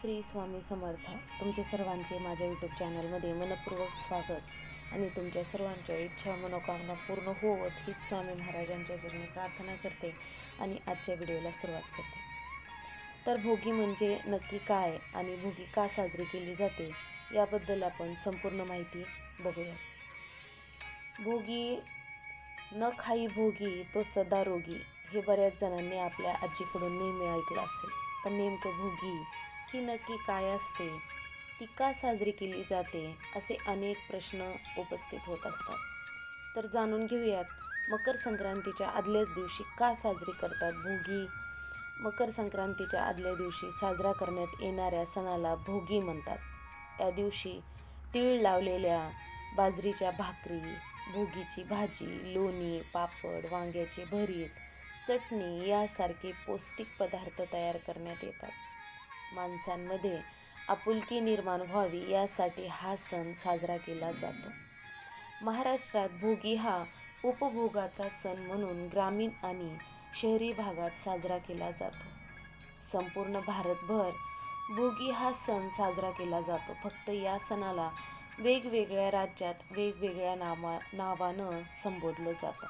श्री स्वामी समर्थ तुमचे सर्वांचे माझ्या यूट्यूब चॅनलमध्ये मनपूर्वक स्वागत आणि तुमच्या सर्वांच्या इच्छा मनोकामना पूर्ण होवत हीच स्वामी महाराजांच्या चरणी प्रार्थना करते आणि आजच्या व्हिडिओला सुरुवात करते. तर भोगी म्हणजे नक्की काय आणि भोगी का साजरी केली जाते याबद्दल आपण संपूर्ण माहिती बघूया भोगी न खाई भोगी तो सदा रोगी हे बऱ्याच जणांनी आपल्या आजीकडून नेहमी ऐकलं असेल. पण नेमकं भोगी ही नक्की काय असते ती का साजरी केली जाते असे अनेक प्रश्न उपस्थित होत असतात. तर जाणून घेऊयात मकर संक्रांतीच्या आदल्याच दिवशी का साजरी करतात भोगी? मकर संक्रांतीच्या आदल्या दिवशी साजरा करण्यात येणाऱ्या सणाला भोगी म्हणतात. या दिवशी तीळ लावलेल्या बाजरीच्या भाकरी भोगीची भाजी लोणी पापड वांग्याचे भरीत चटणी यासारखे पौष्टिक पदार्थ तयार करण्यात येतात. माणसांमध्ये आपुलकी निर्माण व्हावी यासाठी हा सण साजरा केला जातो. महाराष्ट्रात भोगी हा उपभोगाचा सण म्हणून ग्रामीण आणि शहरी भागात साजरा केला जातो. संपूर्ण भारतभर भोगी हा सण साजरा केला जातो. फक्त या सणाला वेगवेगळ्या राज्यात वेगवेगळ्या नावा नावानं संबोधलं जातं.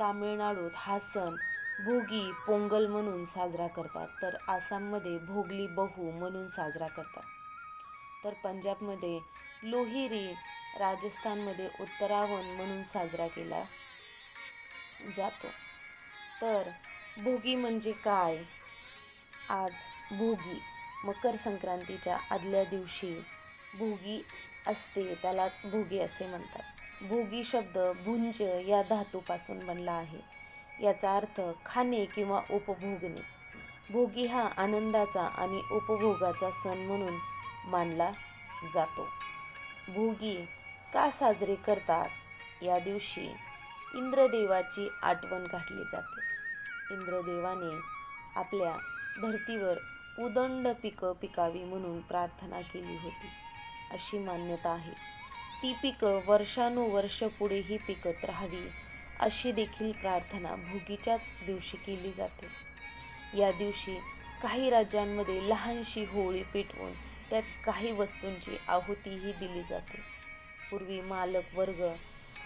तामिळनाडूत हा सण भोगी पोंगल म्हणून साजरा करतात. तर आसाममध्ये भोगली बहु म्हणून साजरा करतात. तर पंजाबमध्ये लोहिरी राजस्थानमध्ये उत्तरावण म्हणून साजरा केला जातो. तर भोगी म्हणजे काय? आज भोगी मकर संक्रांतीच्या आदल्या दिवशी भोगी असते त्यालाच भोगी असे म्हणतात. भोगी शब्द भुंज या धातूपासून बनला आहे. याचा अर्थ खाणे किंवा उपभोगणे. भोगी हा आनंदाचा आणि उपभोगाचा सण म्हणून मानला जातो. भोगी का साजरे करतात? या दिवशी इंद्रदेवाची आठवण काढली जाते. इंद्रदेवाने आपल्या धर्तीवर उदंड पिकं पिकावी म्हणून प्रार्थना केली होती. अशी मान्यता आहे. ती पिकं वर्षानुवर्ष पुढेही पिकत राहावी अशी देखील प्रार्थना भोगीच्याच दिवशी केली जाते. या दिवशी काही राज्यांमध्ये लहानशी होळी पेटवून त्यात काही वस्तूंची आहुतीही दिली जाते. पूर्वी मालक वर्ग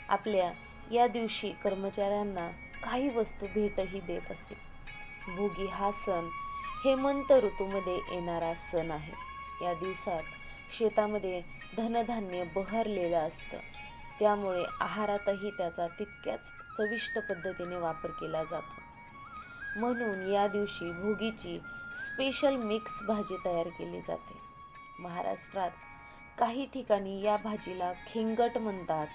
आपल्या या दिवशी कर्मचाऱ्यांना काही वस्तू भेटही देत असे. भोगी हा सण हेमंत ऋतूमध्ये येणारा सण आहे. या दिवसात शेतामध्ये धनधान्य बहरलेलं असतं. त्यामुळे आहारातही त्याचा तितक्याच चविष्ट पद्धतीने वापर केला जातो. म्हणून या दिवशी भोगीची स्पेशल मिक्स भाजी तयार केली जाते. महाराष्ट्रात काही ठिकाणी या भाजीला खिंगट म्हणतात.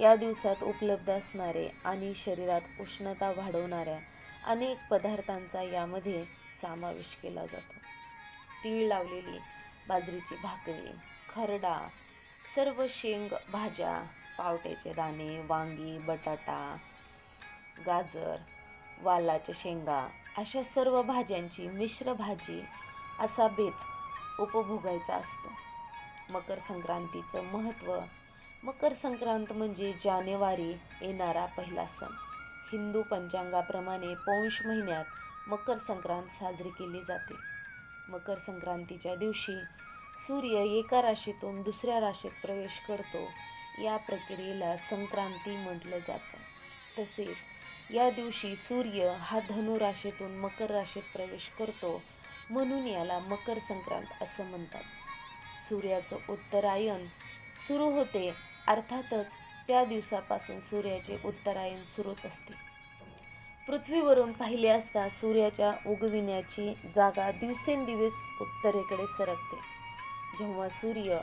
या दिवसात उपलब्ध असणारे आणि शरीरात उष्णता वाढवणाऱ्या अनेक पदार्थांचा यामध्ये समावेश केला जातो. तीळ लावलेली बाजरीची भाकरी खरडा सर्व शेंग भाज्या पावट्याचे दाणे वांगी बटाटा गाजर वालाच्या शेंगा अशा सर्व भाज्यांची मिश्र भाजी असा बेत उपभोगायचा असतो. मकर संक्रांतीचं महत्त्व मकर संक्रांत म्हणजे जानेवारी येणारा पहिला सण. हिंदू पंचांगाप्रमाणे पौष महिन्यात मकर संक्रांत साजरी केली जाते. मकर संक्रांतीच्या दिवशी सूर्य एका राशीतून दुसऱ्या राशीत प्रवेश करतो. या प्रक्रियेला संक्रांती म्हटलं जातं. तसेच या दिवशी सूर्य हा धनु राशीतून मकर राशीत प्रवेश करतो. म्हणून याला मकर संक्रांत असं म्हणतात. सूर्याचं उत्तरायण सुरू होते. अर्थातच त्या दिवसापासून सूर्याचे उत्तरायण सुरूच असते. पृथ्वीवरून पाहिले असता सूर्याच्या उगविण्याची जागा दिवसेंदिवस उत्तरेकडे सरकते. जेव्हा सूर्य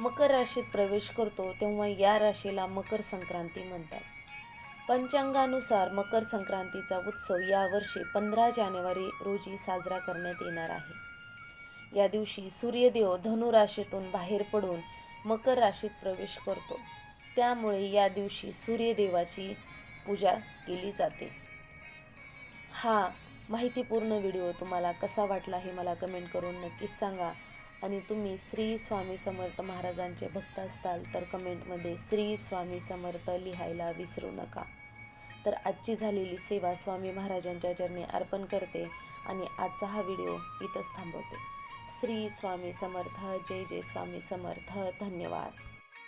मकर राशीत प्रवेश करतो तेव्हा या राशीला मकर संक्रांती म्हणतात. पंचांगानुसार मकर संक्रांतीचा उत्सव यावर्षी पंधरा जानेवारी रोजी साजरा करण्यात येणार आहे. या दिवशी सूर्यदेव धनु राशीतून बाहेर पडून मकर राशीत प्रवेश करतो. त्यामुळे या दिवशी सूर्यदेवाची पूजा केली जाते. हा माहितीपूर्ण व्हिडिओ तुम्हाला कसा वाटला हे मला कमेंट करून नक्कीच सांगा. आणि तुम्ही श्री स्वामी समर्थ महाराजांचे भक्त असताल तर कमेंटमध्ये श्री स्वामी समर्थ लिहायला विसरू नका. तर आजची झालेली सेवा स्वामी महाराजांच्या चरणी अर्पण करते आणि आजचा हा व्हिडिओ इथंच थांबवते. श्री स्वामी समर्थ जय जय स्वामी समर्थ धन्यवाद.